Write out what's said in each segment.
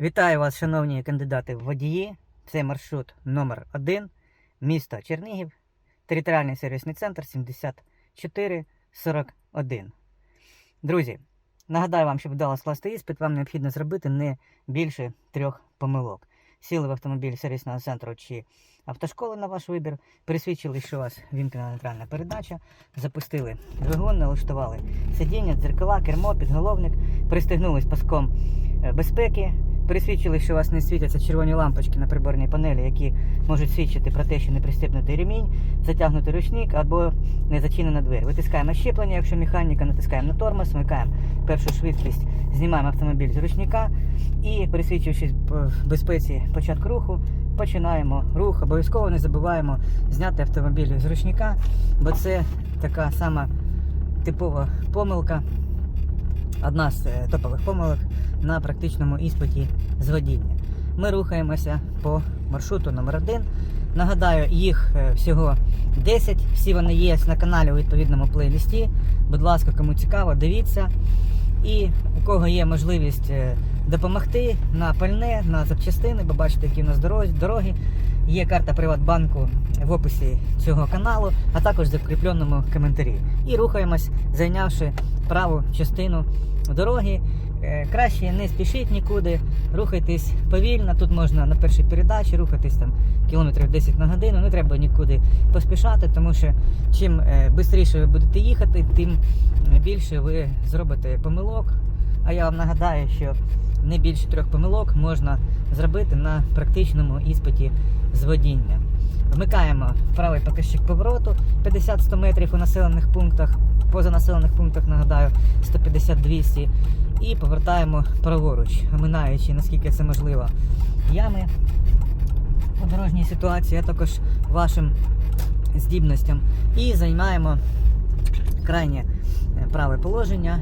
Вітаю вас, шановні кандидати в водії. Це маршрут номер 1 місто Чернігів, територіальний сервісний центр 7441. Друзі, нагадаю вам, щоб вдало скласти іспит, вам необхідно зробити не більше трьох помилок. Сіли в автомобіль сервісного центру чи автошколи на ваш вибір, пересвідчили, що у вас вімкнена нейтральна передача, запустили двигун, налаштували сидіння, дзеркала, кермо, підголовник, пристегнулись паском е, безпеки, пересвідчили, що у вас не світяться червоні лампочки на приборній панелі, які можуть свідчити про те, що не пристебнутий ремінь, затягнутий ручник або не зачинена двері. Витискаємо щеплення, якщо механіка, натискаємо на тормоз, вмикаємо першу швидкість, знімаємо автомобіль з ручника і, пересвідчившись в безпеці початку руху, починаємо рух. Обов'язково не забуваємо зняти автомобіль з ручника, бо це така сама типова помилка одна з е, топових помилок на практичному іспиті з водіння. Ми рухаємося по маршруту номер 1 Нагадаю, їх е, всього 10. Всі вони є на каналі у відповідному плейлісті. Будь ласка, кому цікаво, дивіться. І у кого є можливість е, допомогти на пальне, на запчастини, бо бачите, які в нас дороги. Є карта Приватбанку в описі цього каналу, а також в закріпленому коментарі. І рухаємось, зайнявши праву частину дороги. Е, Краще не спішіть нікуди, рухайтесь повільно. Тут можна на першій передачі рухатись там кілометрів 10 на годину. Не треба нікуди поспішати, тому що чим швидше ви будете їхати, тим більше ви зробите помилок. А я вам нагадаю, що не більше трьох помилок можна зробити на практичному іспиті з водіння. Вмикаємо правий показчик повороту 50-100 метрів у населених пунктах, поза населених пунктах, нагадаю, 150-200 і повертаємо праворуч, оминаючи, наскільки це можливо, ями у дорожній ситуації, а також вашим здібностям. І займаємо крайнє е, праве положення.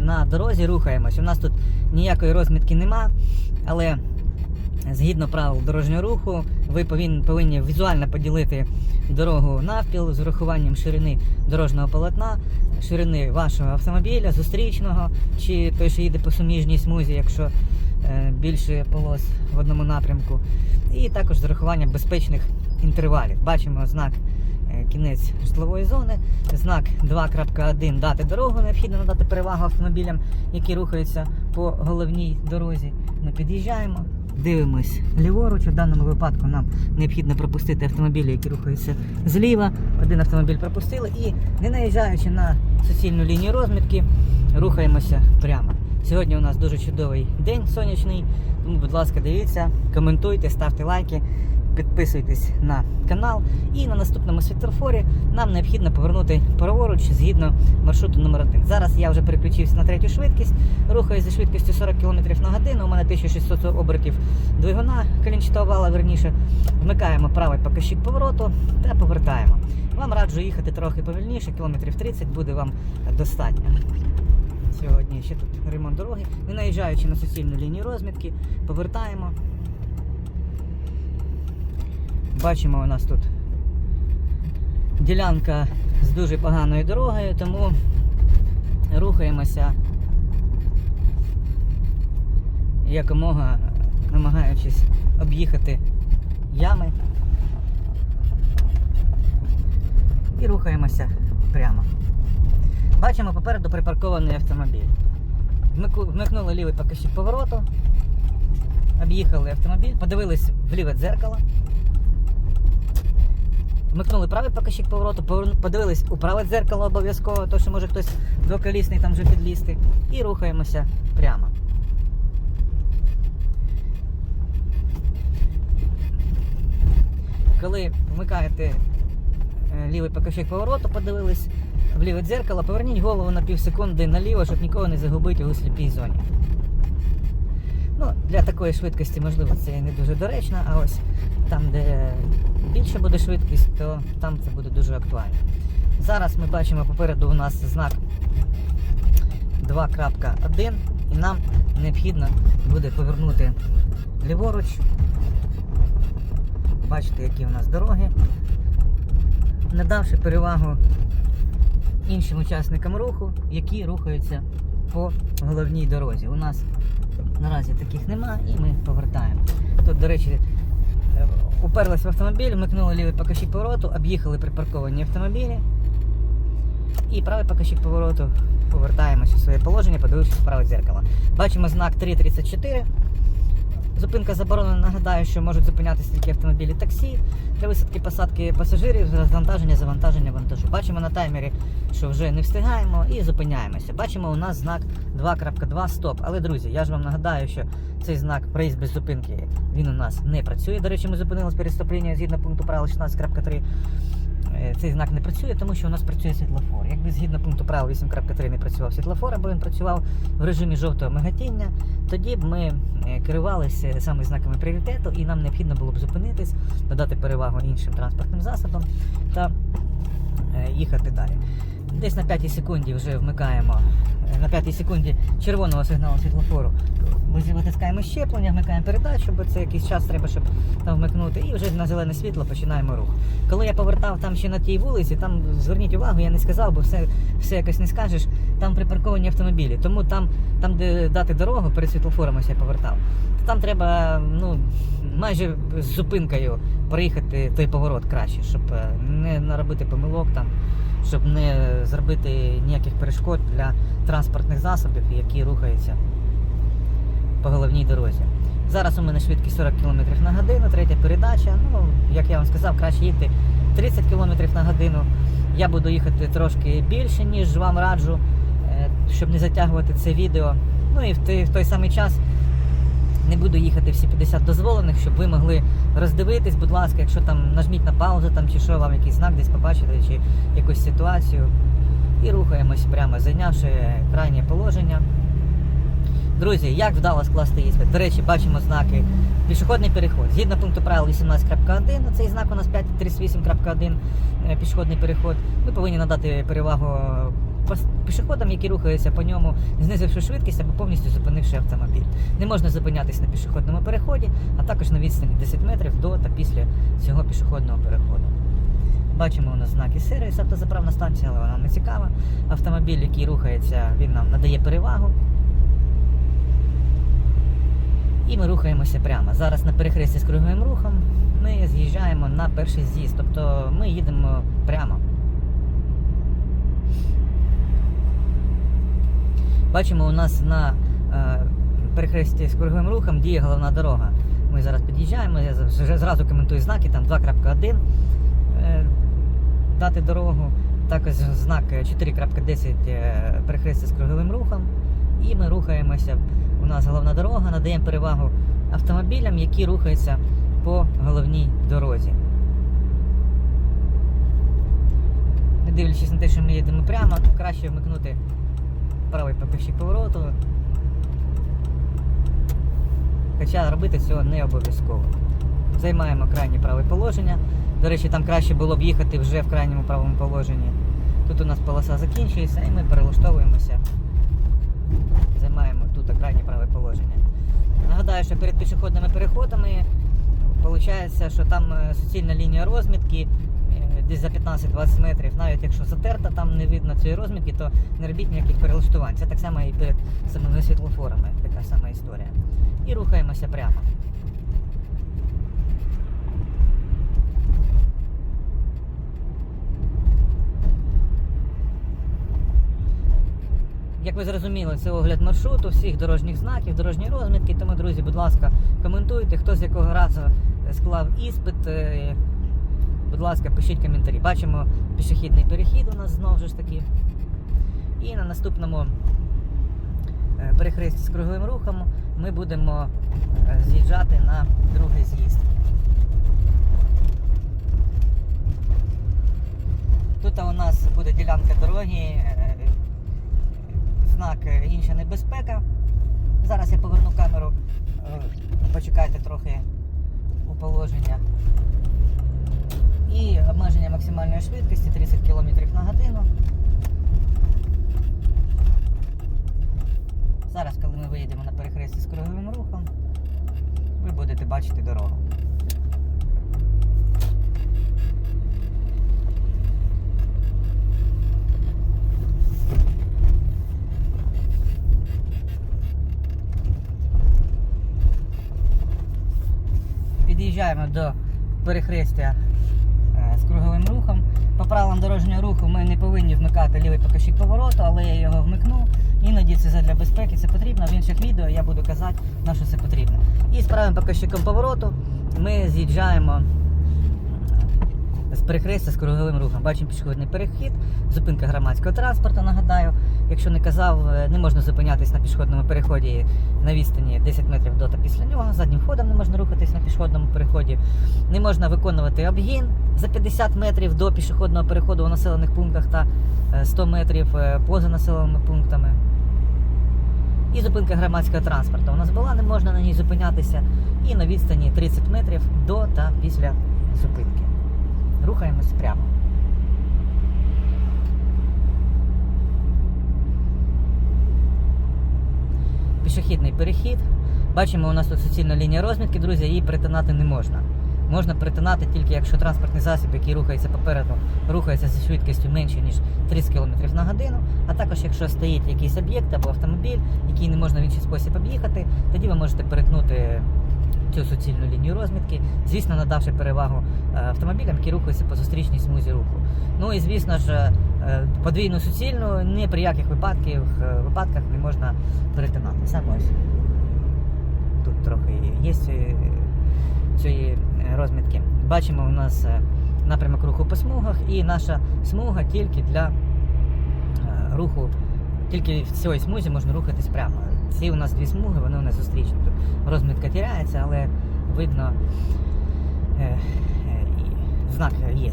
На дорозі рухаємось. У нас тут ніякої розмітки нема, але згідно правил дорожнього руху, ви повинні, візуально поділити дорогу навпіл з урахуванням ширини дорожнього полотна, ширини вашого автомобіля, зустрічного, чи той, що їде по суміжній смузі, якщо е, більше полос в одному напрямку. І також з урахуванням безпечних інтервалів. Бачимо знак кінець житлової зони, знак 2.1 дати дорогу, необхідно надати перевагу автомобілям, які рухаються по головній дорозі. Ми під'їжджаємо, дивимось ліворуч. У даному випадку нам необхідно пропустити автомобілі, які рухаються зліва. Один автомобіль пропустили і, не наїжджаючи на суцільну лінію розмітки, рухаємося прямо. Сьогодні у нас дуже чудовий день сонячний, тому, будь ласка, дивіться, коментуйте, ставте лайки, підписуйтесь на канал. І на наступному світлофорі нам необхідно повернути праворуч згідно маршруту номер 1 Зараз я вже переключився на третю швидкість, рухаюся зі швидкістю 40 км на годину. У мене 1600 обертів двигуна колінчатого вала, верніше. Вмикаємо правий показчик повороту та повертаємо. Вам раджу їхати трохи повільніше, кілометрів 30 буде вам достатньо. Сьогодні ще тут ремонт дороги. Не наїжджаючи на суцільну лінію розмітки, повертаємо. Бачимо у нас тут ділянка з дуже поганою дорогою, тому рухаємося якомога намагаючись об'їхати ями і рухаємося прямо. Бачимо попереду припаркований автомобіль. Вмикнули лівий показчик повороту, об'їхали автомобіль, подивились в ліве дзеркало. Вмикнули правий показчик повороту, подивились у праве дзеркало обов'язково, то що може хтось двоколісний там вже підлізти. І рухаємося прямо. Коли вмикаєте е, лівий показчик повороту, подивились в ліве дзеркало, поверніть голову на пів секунди наліво, щоб нікого не загубити у сліпій зоні. Ну, для такої швидкості, можливо, це не дуже доречно, а ось там, де більше буде швидкість, то там це буде дуже актуально. Зараз ми бачимо попереду у нас знак 2.1 і нам необхідно буде повернути ліворуч. Бачите, які у нас дороги. Надавши перевагу іншим учасникам руху, які рухаються по головній дорозі. У нас наразі таких нема і ми повертаємо. Тут, до речі, е, уперлись в автомобіль, вмикнули лівий покажчик повороту, об'їхали припарковані автомобілі. І правий покажчик повороту повертаємося в своє положення, подивившись в праве дзеркало. Бачимо знак 334. Зупинка заборонена. Нагадаю, що можуть зупинятися тільки автомобілі таксі для висадки посадки пасажирів, розвантаження, завантаження вантажу. Бачимо на таймері, що вже не встигаємо і зупиняємося. Бачимо у нас знак 2.2 стоп. Але друзі, я ж вам нагадаю, що цей знак проїзд без зупинки він у нас не працює. До речі, ми зупинились перед стоп-лінією згідно пункту правил 16.3. Е, Цей знак не працює, тому що у нас працює світлофор. Якби згідно пункту правил 8.3 не працював світлофор, або він працював в режимі жовтого мигатіння, тоді б ми е, керувалися саме знаками пріоритету, і нам необхідно було б зупинитись, надати перевагу іншим транспортним засобам та е, їхати далі. Десь на 5 секунді вже вмикаємо е, на 5 секунді червоного сигналу світлофору. Ми витискаємо щеплення, вмикаємо передачу, бо це якийсь час треба, щоб там вмикнути, і вже на зелене світло починаємо рух. Коли я повертав там ще на тій вулиці, там зверніть увагу, я не сказав, бо все, все якось не скажеш. Там припарковані автомобілі. Тому там, там де дати дорогу перед світлофором, я повертав. Там треба ну, майже з зупинкою проїхати той поворот краще, щоб е, не наробити помилок там, щоб не зробити ніяких перешкод для транспортних засобів, які рухаються по головній дорозі. Зараз у мене швидкість 40 км на годину, третя передача. Ну, як я вам сказав, краще їхати 30 км на годину. Я буду їхати трошки більше, ніж вам раджу, е, щоб не затягувати це відео. Ну і в той самий час не буду їхати всі 50 дозволених, щоб ви могли роздивитись, будь ласка, якщо там нажміть на паузу там, чи що, вам якийсь знак десь побачили, чи якусь ситуацію. І рухаємось прямо, зайнявши крайнє положення. Друзі, як вдало скласти іспит? До речі, бачимо знаки пішохідний переход. Згідно пункту правил 18.1, цей знак у нас 538.1 е, пішохідний переход. Ми повинні надати перевагу пішоходам, які рухаються по ньому, знизивши швидкість або повністю зупинивши автомобіль. Не можна зупинятись на пішохідному переході, а також на відстані 10 метрів до та після цього пішохідного переходу. Бачимо у нас знаки сервіс, автозаправна станція, але вона не цікава. Автомобіль, який рухається, він нам надає перевагу. І ми рухаємося прямо. Зараз на перехресті з круговим рухом ми з'їжджаємо на перший з'їзд. Тобто ми їдемо прямо. Bачимо, у нас на е, перехресті з круговим рухом діє головна дорога. Ми зараз під'їжджаємо, я вже зразу коментую знаки, там 2.1 е, дати дорогу, також знак 4.10 е, перехрестя з круговим рухом. І ми рухаємося. У нас головна дорога, надаємо перевагу автомобілям, які рухаються по головній дорозі. Не дивлячись на те, що ми їдемо прямо, краще вмикнути правий покажчик повороту. Хоча робити цього не обов'язково. Займаємо крайнє праве положення. До речі, там краще було б їхати вже в крайньому правому положенні. Тут у нас полоса закінчується і ми перелаштовуємося. Займаємо тут крайнє праве положення. Нагадаю, що перед пішохідними переходами виходить, що там е, суцільна лінія розмітки десь за 15-20 метрів. Навіть якщо затерта, там не видно цієї розмітки, то не робіть ніяких перелаштувань. Це так само і перед самими світлофорами, така сама історія. І рухаємося прямо. Як ви зрозуміли, це огляд маршруту, всіх дорожніх знаків, дорожні розмітки. Тому, друзі, будь ласка, коментуйте, хто з якого разу склав іспит. Будь ласка, пишіть коментарі. Бачимо пішохідний перехід у нас знову ж таки. І на наступному е, перехресті з круговим рухом ми будемо е, з'їжджати на другий з'їзд. Тут у нас буде ділянка дороги, е, знак інша небезпека. Зараз я поверну камеру, максимальної швидкості 30 км на годину. Зараз, коли ми виїдемо на перехресті з круговим рухом, ви будете бачити дорогу. Під'їжджаємо до перехрестя круговим рухом. По правилам дорожнього руху ми не повинні вмикати лівий покажчик повороту, але я його вмикну. Іноді це для безпеки, це потрібно. В інших відео я буду казати, на що це потрібно. І з правим покажчиком повороту ми з'їжджаємо з перехрестя з круговим рухом. Бачимо пішохідний перехід, зупинка громадського транспорту. Нагадаю, якщо не казав, е, не можна зупинятись на пішохідному переході на відстані 10 метрів до та після нього. Заднім ходом не можна рухатись на пішохідному переході. Не можна виконувати обгін за 50 метрів до пішохідного переходу у населених пунктах та е, 100 метрів е, поза населеними пунктами. І зупинка громадського транспорту. У нас була, не можна на ній зупинятися. І на відстані 30 метрів до та після зупинки. Рухаємось прямо. Пішохідний перехід. Бачимо, у нас тут суцільна лінія розмітки, друзі, її перетинати не можна. Можна перетинати тільки якщо транспортний засіб, який рухається попереду, рухається зі швидкістю менше, ніж 30 км на годину. А також якщо стоїть якийсь об'єкт або автомобіль, який не можна в інший спосіб об'їхати, тоді ви можете перетнути цю суцільну лінію розмітки, звісно, надавши перевагу е, автомобілям, які рухаються по зустрічній смузі руху. Ну і звісно ж, е, подвійну суцільну ні при яких випадках, е, випадках не можна перетинати. Саме ось тут трохи є цієї, розмітки. Бачимо, у нас напрямок руху по смугах, і наша смуга тільки для руху, тільки в цій смузі можна рухатись прямо. Ці у нас дві смуги, вони у нас зустрічні. Тут розмітка тіряється, але видно е, е, знак є.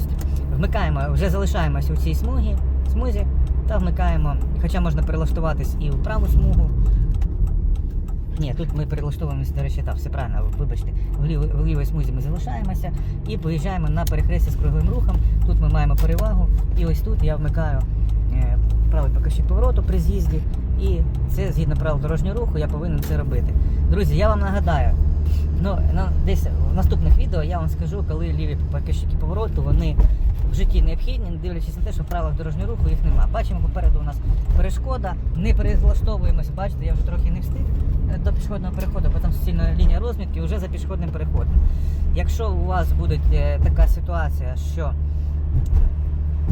Вмикаємо, вже залишаємося у цій смузі, смузі та вмикаємо, хоча можна перелаштуватись і в праву смугу. Ні, тут ми перелаштовуємося, до речі, так, все правильно, вибачте, в, лів, в лівій смузі ми залишаємося і поїжджаємо на перехрестя з круговим рухом. Тут ми маємо перевагу, і ось тут я вмикаю е, правий покажчик повороту при з'їзді, і це згідно правил дорожнього руху, я повинен це робити. Друзі, я вам нагадаю, ну, на, десь в наступних відео я вам скажу, коли ліві покажчики повороту, вони в житті необхідні, не дивлячись на те, що в правилах дорожнього руху їх нема. Бачимо, попереду у нас перешкода, не перелаштовуємося, бачите, я вже трохи не встиг е, до пішохідного переходу, бо там суцільна лінія розмітки вже за пішохідним переходом. Якщо у вас буде е, така ситуація, що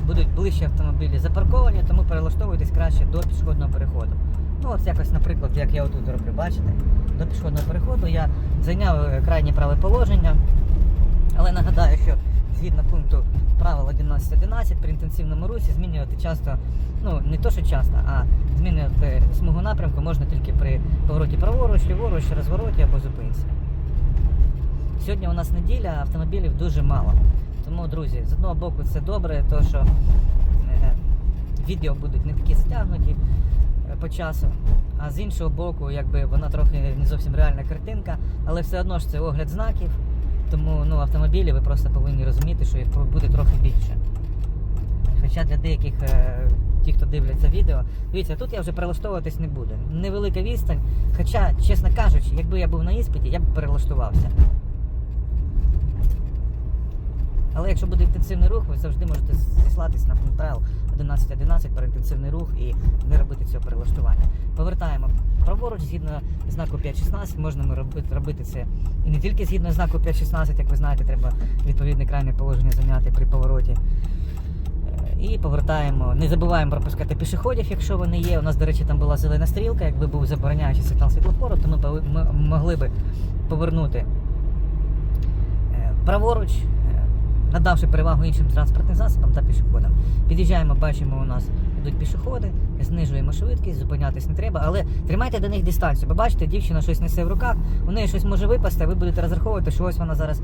будуть ближче автомобілі запарковані, тому перелаштовуйтесь краще до пішохідного переходу. Ну от якось, наприклад, як я отут роблю, бачите, до пішохідного переходу я зайняв е, крайнє праве положення, але нагадаю, що згідно пункту правил 11.11 при інтенсивному русі змінювати часто, ну не то, що часто, а змінювати смугу напрямку можна тільки при повороті праворуч, ліворуч, розвороті або зупинці. Сьогодні у нас неділя, автомобілів дуже мало. Тому, друзі, з одного боку це добре, то що е, відео будуть не такі затягнуті е, по часу, а з іншого боку, якби вона трохи не зовсім реальна картинка, але все одно ж це огляд знаків. Тому ну, автомобілі ви просто повинні розуміти, що їх буде трохи більше. Хоча для деяких е, ті, хто дивляться відео, дивіться, тут я вже перелаштовуватись не буду. Невелика відстань. Хоча, чесно кажучи, якби я був на іспиті, я б перелаштувався. Але якщо буде інтенсивний рух, ви завжди можете зіслатись на пункт правил 11.11 про інтенсивний рух і не робити цього перелаштування. Повертаємо праворуч згідно знаку 5.16, можна робити, це і не тільки згідно знаку 5.16, як ви знаєте, треба відповідне крайнє положення зайняти при повороті. Е, І повертаємо, не забуваємо пропускати пішоходів, якщо вони є. У нас, до речі, там була зелена стрілка, якби був забороняючий сигнал світлофору, то ми могли би повернути е, праворуч, надавши перевагу іншим транспортним засобам та пішоходам. Під'їжджаємо, бачимо, у нас йдуть пішоходи, знижуємо швидкість, зупинятись не треба, але тримайте до них дистанцію. Бо бачите, дівчина щось несе в руках, у неї щось може випасти, а ви будете розраховувати, що ось вона зараз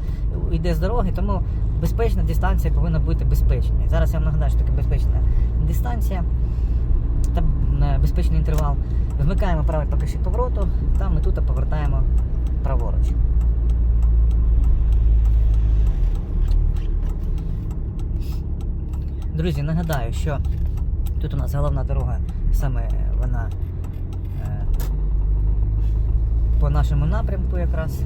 йде з дороги, тому безпечна дистанція повинна бути безпечною. Зараз я вам нагадаю, що таке безпечна дистанція та е, безпечний інтервал. Вмикаємо правий покажчик повороту, та ми тут повертаємо праворуч. Друзі, нагадаю, що тут у нас головна дорога, саме вона е, по нашому напрямку якраз.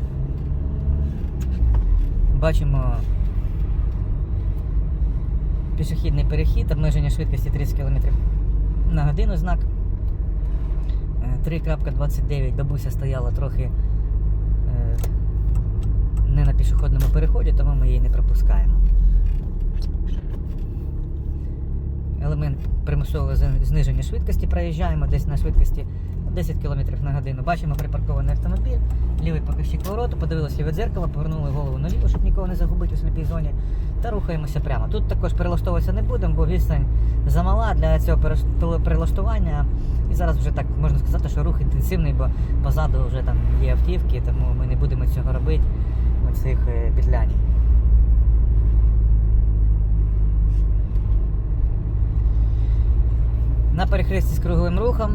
Бачимо пішохідний перехід, обмеження швидкості 30 км на годину знак. Е, 3.29 бабуся стояла трохи е, не на пішохідному переході, тому ми її не пропускаємо. Елемент примусового зниження швидкості проїжджаємо десь на швидкості 10 км на годину. Бачимо припаркований автомобіль, лівий показчик повороту, подивилися ліве дзеркало, повернули голову наліво, щоб нікого не загубити у сліпій зоні, та рухаємося прямо. Тут також перелаштовуватися не будемо, бо відстань замала для цього перелаштування. І зараз вже так можна сказати, що рух інтенсивний, бо позаду вже там є автівки, тому ми не будемо цього робити, оцих е, петлянь. На перехресті з круговим рухом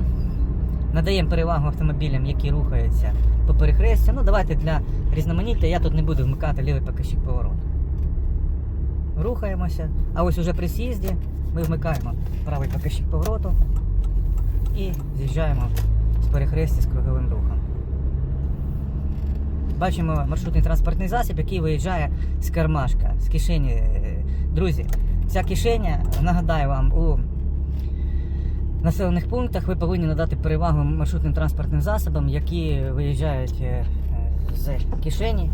надаємо перевагу автомобілям, які рухаються по перехрестю. Ну, давайте для різноманіття я тут не буду вмикати лівий показчик повороту. Рухаємося. А ось уже при з'їзді ми вмикаємо правий показчик повороту і з'їжджаємо з перехрестя з круговим рухом. Бачимо маршрутний транспортний засіб, який виїжджає з кармашка, з кишені. Друзі, ця кишеня, нагадаю вам, у населених пунктах ви повинні надати перевагу маршрутним транспортним засобам, які виїжджають е, з кишені.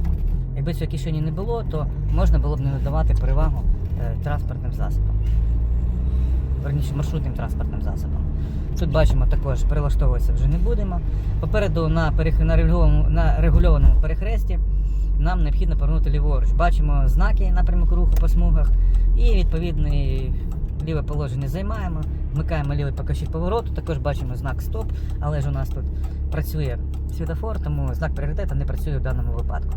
Якби цієї кишені не було, то можна було б не надавати перевагу е, транспортним засобам. Верніше маршрутним транспортним засобам. Тут бачимо також перелаштовуватися вже не будемо. Попереду на, на, регульованому... перехресті нам необхідно повернути ліворуч. Бачимо знаки напрямку руху по смугах і відповідне ліве положення займаємо. Вмикаємо лівий показчик повороту, також бачимо знак стоп, але ж у нас тут працює світофор, тому знак пріоритету не працює в даному випадку.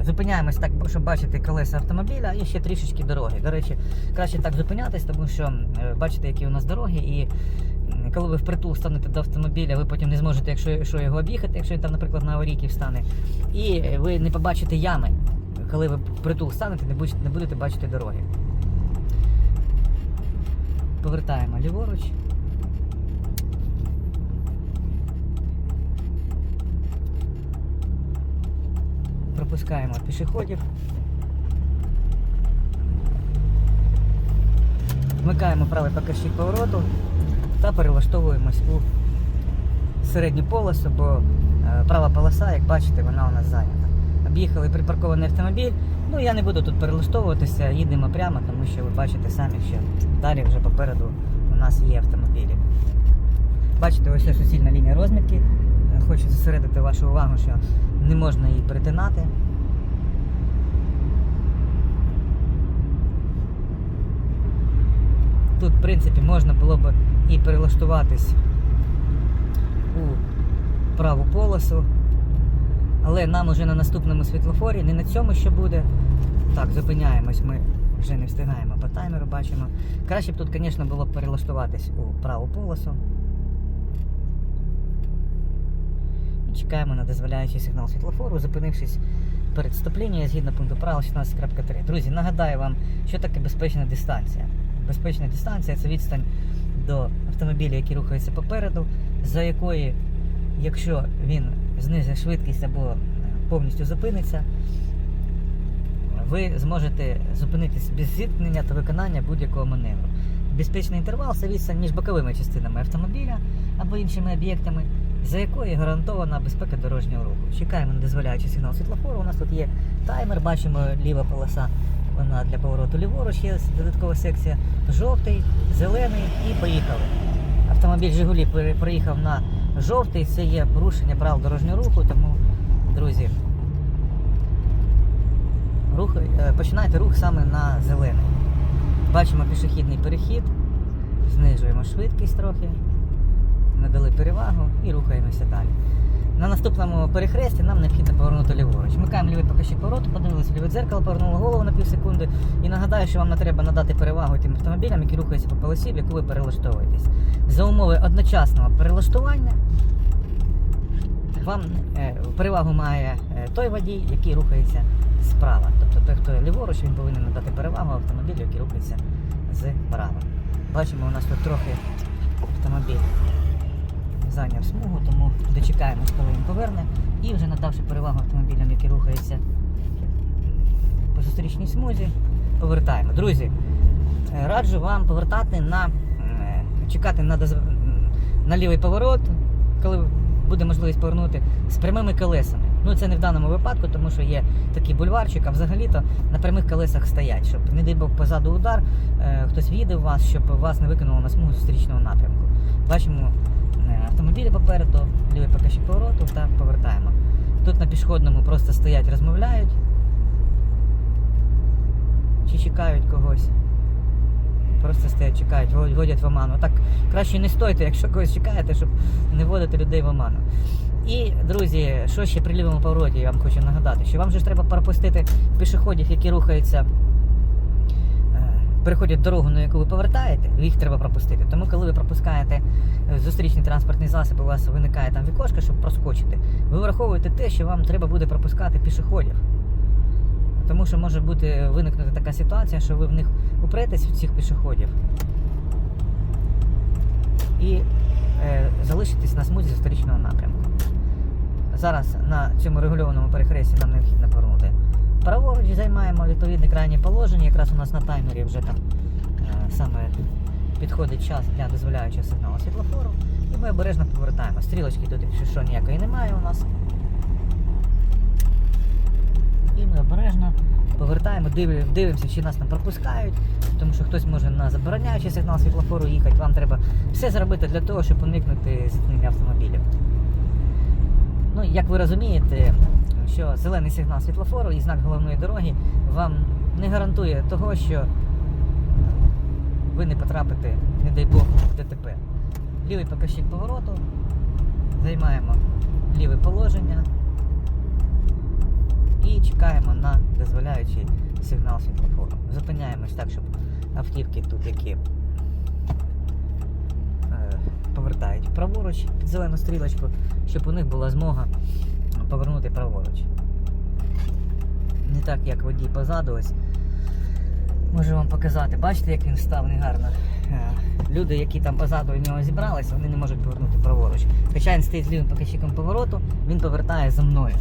Е, Зупиняємось так, щоб бачити колеса автомобіля і ще трішечки дороги. До речі, краще так зупинятись, тому що е, бачите, які у нас дороги, і коли ви впритул станете до автомобіля, ви потім не зможете, якщо, якщо його об'їхати, якщо він там, наприклад, на аварійки встане, і ви не побачите ями. Коли ви впритул станете, не будете бачити дороги. Повертаємо ліворуч. Пропускаємо пішоходів. Вмикаємо правий показчик повороту та перелаштовуємось у середню полосу, бо е, права полоса, як бачите, вона у нас зайнята. Об'їхали припаркований автомобіль. Ну я не буду тут перелаштовуватися, їдемо прямо, тому що ви бачите самі, що далі вже попереду у нас є автомобілі. Бачите, ось ця суцільна лінія розмітки. Е, Хочу зосередити вашу увагу, що не можна її перетинати. Тут, в принципі, можна було б і перелаштуватись у праву полосу. Але нам уже на наступному світлофорі, не на цьому що буде. Так, зупиняємось, ми вже не встигаємо по таймеру, бачимо. Краще б тут, звісно, було б перелаштуватись у праву полосу. І чекаємо на дозволяючий сигнал світлофору, зупинившись перед стоп-лінією згідно пункту правил 16.3. Друзі, нагадаю вам, що таке безпечна дистанція. Безпечна дистанція це відстань до автомобіля, який рухається попереду, за якої, якщо він знизить швидкість або повністю зупиниться, ви зможете зупинитись без зіткнення та виконання будь-якого маневру. Безпечний інтервал це між боковими частинами автомобіля або іншими об'єктами, за якою гарантована безпека дорожнього руху. Чекаємо на дозволяючий сигнал світлофору. У нас тут є таймер, бачимо ліва полоса, вона для повороту ліворуч, є додаткова секція. Жовтий, зелений і поїхали. Автомобіль Жигулі проїхав на жовтий, це є порушення правил дорожнього руху, тому, друзі, рух, е, починайте рух саме на зелений. Бачимо пішохідний перехід, знижуємо швидкість трохи, надали перевагу і рухаємося далі. На наступному перехресті нам необхідно повернути ліворуч. Вмикаємо лівий показчик повороту, подивилися ліве дзеркало, повернули голову на пів секунди. І нагадаю, що вам не треба надати перевагу тим автомобілям, які рухаються по полосі, в яку ви перелаштовуєтесь. За умови одночасного перелаштування вам е, перевагу має е, той водій, який рухається справа. Тобто той, хто ліворуч, він повинен надати перевагу автомобілю, який рухається зправа. Бачимо, у нас тут трохи автомобіль зайняв смугу, тому дочекаємось, коли він поверне. І вже надавши перевагу автомобілям, які рухаються по зустрічній смузі, повертаємо. Друзі, е, раджу вам повертати на е, чекати на, дозв- на лівий поворот, коли буде можливість повернути з прямими колесами. Ну це не в даному випадку, тому що є такий бульварчик, а взагалі-то на прямих колесах стоять, щоб, не дай Бог, позаду удар, е, хтось в'їде вас, щоб вас не викинуло на смугу зустрічного напрямку. Бачимо автомобілі попереду, лівий покажчик повороту та повертаємо. Тут на пішохідному просто стоять, розмовляють чи чекають когось. Просто стоять, чекають, вводять в оману. Так краще не стойте, якщо когось чекаєте, щоб не вводити людей в оману. І, друзі, що ще при лівому повороті, я вам хочу нагадати, що вам же треба пропустити пішоходів, які рухаються, переходять дорогу, на яку ви повертаєте, їх треба пропустити. Тому, коли ви пропускаєте е, зустрічний транспортний засіб, у вас виникає там вікошка, щоб проскочити, ви враховуєте те, що вам треба буде пропускати пішоходів. Тому що може бути виникнути така ситуація, що ви в них упретесь в цих пішоходів і е, залишитесь на смузі зустрічного напрямку. Зараз на цьому регульованому перехресті нам необхідно повернути праворуч, займаємо відповідне крайнє положення. Якраз у нас на таймері вже там е, саме підходить час для дозволяючого сигналу світлофору. І ми обережно повертаємо. Стрілочки тут, якщо що, ніякої немає у нас. І ми обережно повертаємо, дивимося, чи нас там пропускають, тому що хтось може на забороняючий сигнал світлофору їхати. Вам треба все зробити для того, щоб уникнути зіткнення автомобілів. Ну, як ви розумієте, що зелений сигнал світлофору і знак головної дороги вам не гарантує того, що ви не потрапите, не дай Бог, в ДТП. Лівий показчик повороту, займаємо ліве положення і чекаємо на дозволяючий сигнал світлофору. Зупиняємось так, щоб автівки тут, які е, повертають праворуч під зелену стрілочку, щоб у них була змога повернути праворуч. Не так, як водій позаду ось. Можу вам показати. Бачите, як він став негарно. Е, Люди, які там позаду у нього зібралися, вони не можуть повернути праворуч. Хоча він стоїть з лівим показчиком повороту, він повертає за мною.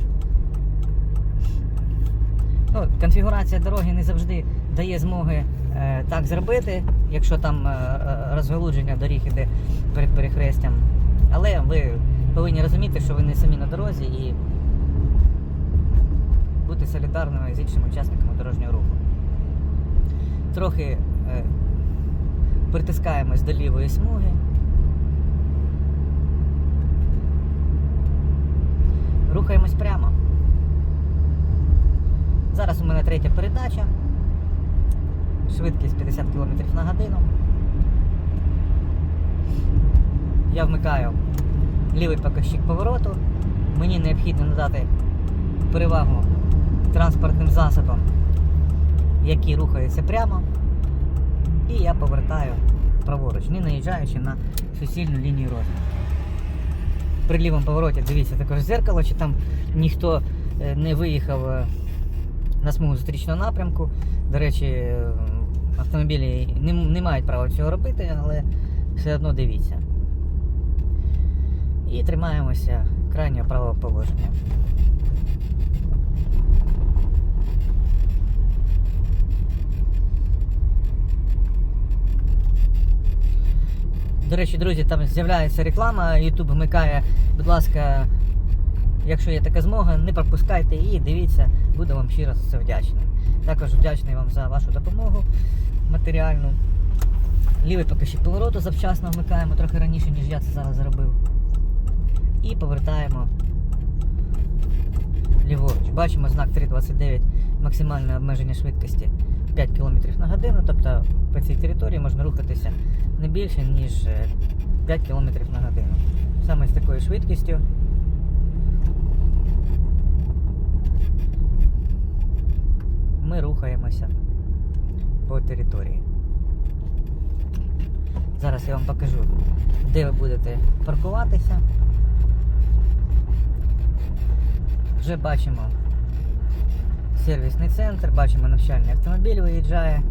Ну, конфігурація дороги не завжди дає змоги е, так зробити, якщо там е, е, розгалудження доріг іде перед перехрестям. Але ви повинні розуміти, що ви не самі на дорозі і солідарними з іншими учасниками дорожнього руху. Трохи е, притискаємось до лівої смуги. Рухаємось прямо. Зараз у мене третя передача. Швидкість 50 км на годину. Я вмикаю лівий показчик повороту. Мені необхідно надати перевагу транспортним засобам, які рухаються прямо. І я повертаю праворуч, не наїжджаючи на суцільну лінію розміру. При лівому повороті дивіться також зеркало, чи там ніхто е, не виїхав е, на смугу зустрічного напрямку. До речі, е, автомобілі не, не мають права цього робити, але все одно дивіться. І тримаємося крайнього правого положення. До речі, друзі, там з'являється реклама, YouTube вмикає, будь ласка, якщо є така змога, не пропускайте її, дивіться, буду вам щиро за це вдячний. Також вдячний вам за вашу допомогу матеріальну. Лівий покажчик повороту завчасно вмикаємо трохи раніше, ніж я це зараз зробив. І повертаємо ліворуч. Бачимо знак 329 максимальне обмеження швидкості 5 км на годину, тобто по цій території можна рухатися не більше, ніж е, 5 км на годину. Саме з такою швидкістю. Ми рухаємося по території. Зараз я вам покажу, де ви будете паркуватися. Вже бачимо сервісний центр, бачимо навчальний автомобіль виїжджає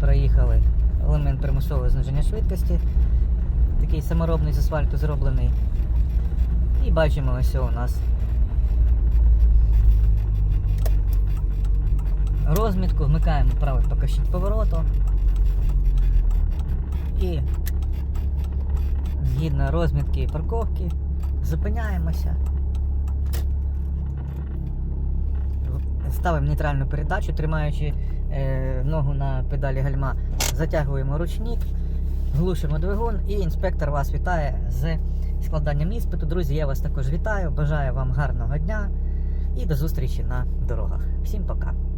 проїхали елемент примусового зниження швидкості. Такий саморобний з асфальту зроблений. І бачимо ось у нас розмітку, вмикаємо правий покажчик повороту. І згідно розмітки і парковки зупиняємося. Ставимо нейтральну передачу, тримаючи ногу на педалі гальма, затягуємо ручник, глушимо двигун і інспектор вас вітає з складанням іспиту. Друзі, я вас також вітаю. Бажаю вам гарного дня і до зустрічі на дорогах. Всім пока!